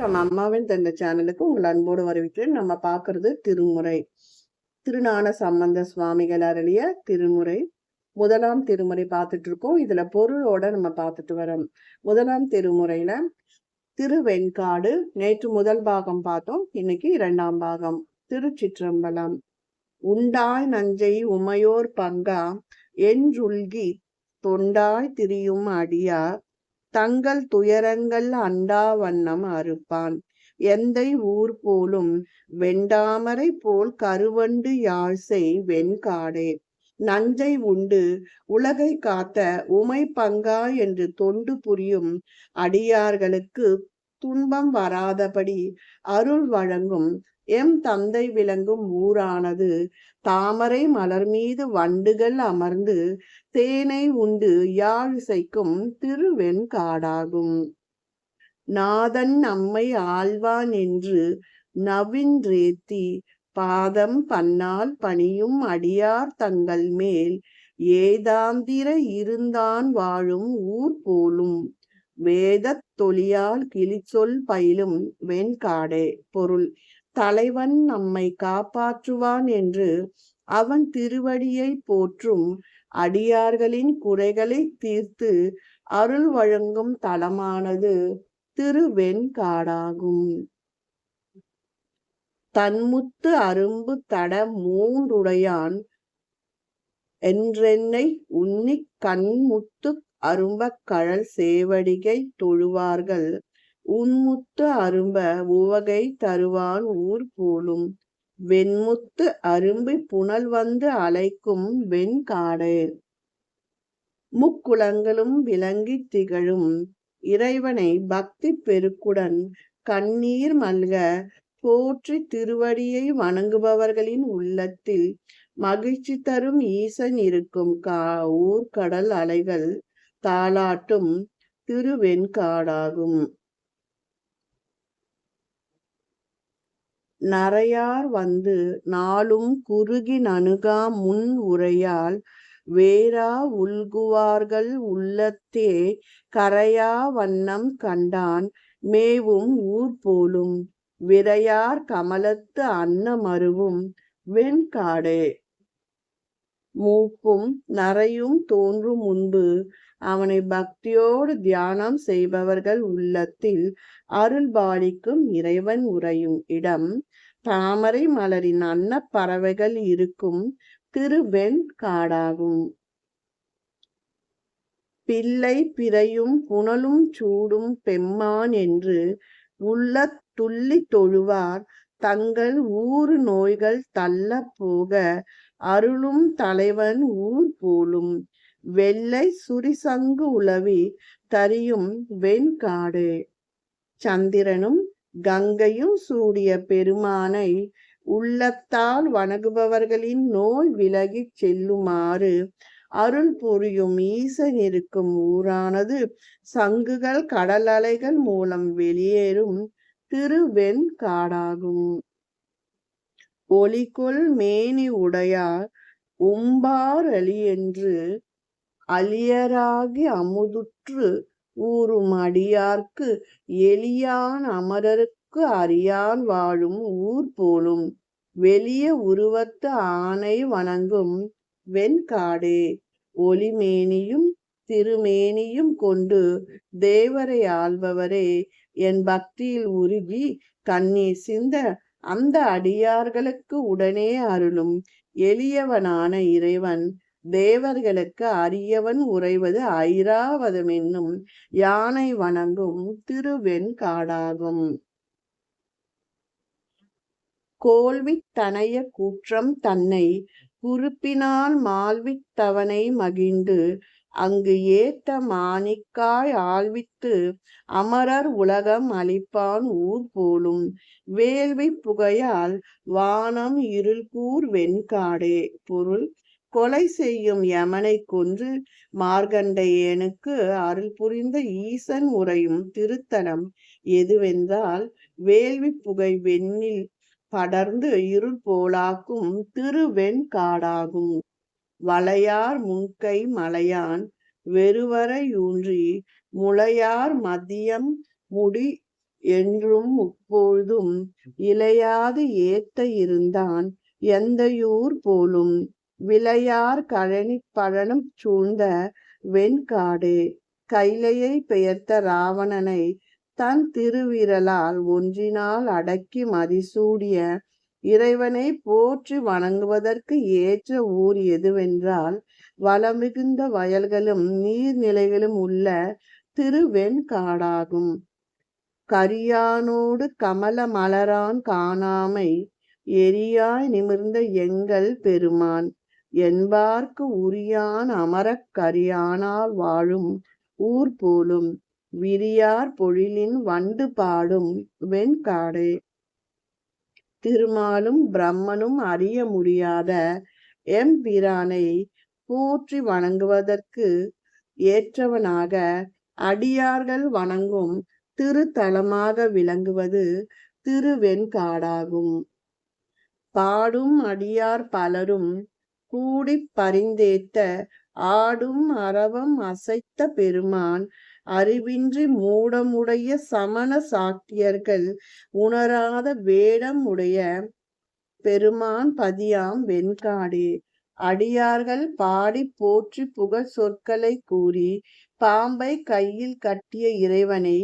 வணக்கம். அம்மாவின் தந்த சேனலுக்கு உங்கள் அன்போடு வரவேற்கிறேன். நம்ம பார்க்கறது திருமுறை. திருநான சம்பந்த சுவாமிகள் அருளிய திருமுறை. முதலாம் திருமுறை பார்த்துட்டு இருக்கோம் இதுல பொருளோட நம்ம பார்த்துட்டு வரோம். முதலாம் திருமுறையில திருவெண்காடு நேற்று முதல் பாகம் பார்த்தோம். இன்னைக்கு இரண்டாம் பாகம். திருச்சிற்றம்பலம். உண்டாய் நஞ்சை உமையோர் பங்கா என்றுல்கி தொண்டாய் திரியும் அடியார் தங்கள் துயரங்கள் அண்டா வண்ணம் அறுப்பான். எந்தை ஊர் போலும் வெண்டாமரை போல் கருவண்டு யாழ்சை வெண்காடே. நஞ்சை உண்டு உலகை காத்த உமை பங்கா என்று தொண்டு புரியும் அடியார்களுக்கு துன்பம் வராதபடி அருள் வழங்கும் எம் தந்தை விளங்கும் ஊரானது தாமரை மலர் மீது வண்டுகள் அமர்ந்து தேனை உண்டு யாழிசைக்கும் திருவெண்காடாகும் நாதன் நம்மை ஆழ்வான் என்று நவின்றேத்தி பாதம் பன்னால் பணியும் அடியார் தங்கள் மேல் ஏதாந்திர இருந்தான் வாழும் ஊர் போலும் வேதத் தொழியால் கிளிச்சொல் பயிலும் வெண்காடே பொருள். தலைவன் நம்மை காப்பாற்றுவான் என்று அவன் திருவடியை போற்றும் அடியார்களின் குறைகளை தீர்த்து அருள் வழங்கும் தலமானது திருவெண்காடாகும். தன்முத்து அரும்பு தட மூன்றுடையான் என்றென்னை உன்னி கண்முத்து அரும்பக் கழல் சேவடிகை தொழுவார்கள். உன்முத்து அரும்ப உவகை தருவான் ஊர் போலும். வெண்முத்து அரும்பி புனல் வந்து அலைக்கும் வெண்காடே முக்குளங்களும் விளங்கி திகழும். இறைவனை பக்தி பெருக்குடன் கண்ணீர் மல்க போற்றி திருவடியை வணங்குபவர்களின் உள்ளத்தில் மகிழ்ச்சி தரும் ஈசன் இருக்கும் கா ஊர்கடல் அலைகள் தாளாட்டும் திருவெண்காடாகும் நரையார் வந்து நாளும் குறுகி நணுகா முன் உரையால் வேரா உள்குவார்கள் உள்ளத்தே கரையா வண்ணம் கண்டான் மேவும் ஊர் போலும் விரையார் கமலத்து அன்னமருவும் வெண்காடே. மூப்பும் நரையும் தோன்றும் முன்பு அவனை பக்தியோடு தியானம் செய்பவர்கள் உள்ளத்தில் அருள் பாலிக்கும் இறைவன் உறையும் இடம். தாமரை மலரின் அன்ன பறவைகள் இருக்கும் திருவெண் காடாகும். பிள்ளை பிறையும் புனலும் சூடும் பெம்மான் என்று உள்ள துள்ளி தொழுவார். தங்கள் ஊறு நோய்கள் தள்ள போக அருளும் தலைவன் ஊர் போலும். வெள்ளை சுரிசங்கு உளவி தரியும் வெண்காடு. சந்திரனும் கங்கையும் சூடிய பெருமானை உள்ளத்தால் வணங்குபவர்களின் நோய் விலகிச் செல்லுமாறு அருள் புரியும் ஈசன் இருக்கும் ஊரானது சங்குகள் கடல் அலைகள் மூலம் வெளியேறும் திருவெண் காடாகும் மேனி உடையார் உம்பார் அலி என்று அலியராகி அமுதுற்று ஊறும் அடியார்க்கு எளியான் அமரருக்கு அறியான் வாழும் ஊர் போலும். வெளிய உருவத்து ஆணை வணங்கும் வெண்காடே ஒளிமேனியும் திருமேனியும் கொண்டு தேவரை ஆள்பவரே. என் பக்தியில் உருகி கண்ணீர் சிந்த அந்த அடியார்களுக்கு உடனே அருளும். எளியவனான இறைவன் தேவர்களுக்கு அரியவன் உறைவது ஐராவதம் என்னும் யானை வணங்கும் திருவெண்காடாகும் கோல்வி தனைய கூற்றம் தன்னை குறுப்பினால் மால்வித்தவனை மகிழ்ந்து அங்கு ஏத்த மாணிக்காய் ஆழ்வித்து அமரர் உலகம் அளிப்பான் ஊர் போலும். வேள்வி புகையால் வானம் இருள்கூர் வெண்காடே. பொருள் கொலை செய்யும் யமனை கொன்று மார்கண்டையனுக்கு அருள் புரிந்த ஈசன் உரையும் திருத்தலம் எதுவென்றால் வேள்வி புகை வெண்ணில் படர்ந்து இருள் போலாக்கும் திருவெண்காடாகும். வளையார் முன்கை மலையான் வெறுவரையூன்றி முளையார் மதியம் முடி என்றும் இப்பொழுதும் இலையாது ஏத்த இருந்தான் எந்தையூர் போலும் விளையார் கழனி பழனம் சூழ்ந்த வெண்காடு. கைலையை பெயர்த்த ராவணனை தன் திருவிரலால் ஒன்றினால் அடக்கி மதிசூடிய இறைவனை போற்றி வணங்குவதற்கு ஏற்ற ஊர் எதுவென்றால் வளமிகுந்த வயல்களும் நீர்நிலைகளும் உள்ள திருவெண்காடாகும். கரியானோடு கமல மலரான் காணாமை எரியாய் நிமிர்ந்த எங்கள் பெருமான். என்பார்க்கு உரியான் அமரக் கரியானால் வாழும் ஊர் போலும் விரியார் பொழிலின் வண்டு பாடும் வெண்காடே. திருமாலும் பிரம்மனும் அறிய முடியாத எம்பிரானை போற்றி வணங்குவதற்கு ஏற்றவனாக அடியார்கள் வணங்கும் திருத்தலமாக விளங்குவது திருவெண்காடாகும். பாடும் அடியார் பலரும் கூடி பரிந்தேத்த ஆடும் அரவம் அசைத்த பெருமான் அறிவின்றி மூடமுடைய சமண சாக்கியர்கள் உணராத வேடம் உடைய பெருமான் பதியாம் வெண்காடே. அடியார்கள் பாடி போற்றி புகழ் சொற்களை கூறி பாம்பை கையில் கட்டிய இறைவனை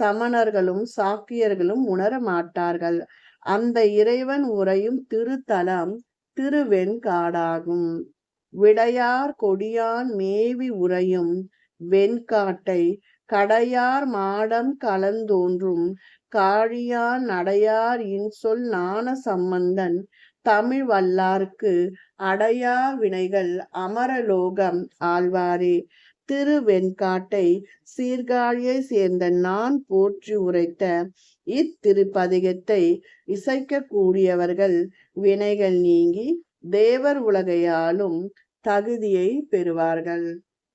சமணர்களும் சாக்கியர்களும் உணர மாட்டார்கள். அந்த இறைவன் உறையும் திருத்தலம் திருவெண்காடாகும். விடையார் கொடியான் மேவி உறையும் வெண்காட்டை கடையார் மாடம் கலந்தோன்றும் காழியார் நடையார் இன்சொல் ஞான சம்பந்தன் தமிழ் வல்லார்க்கு அடையா வினைகள் அமரலோகம் ஆழ்வாரே. திருவெண்காட்டை சீர்காழியை சேர்ந்த நான் போற்றி உரைத்த இத்திருப்பதிகத்தை இசைக்கக்கூடியவர்கள் வினைகள் நீங்கி தேவர் உலகையாலும் தகுதியை பெறுவார்கள்.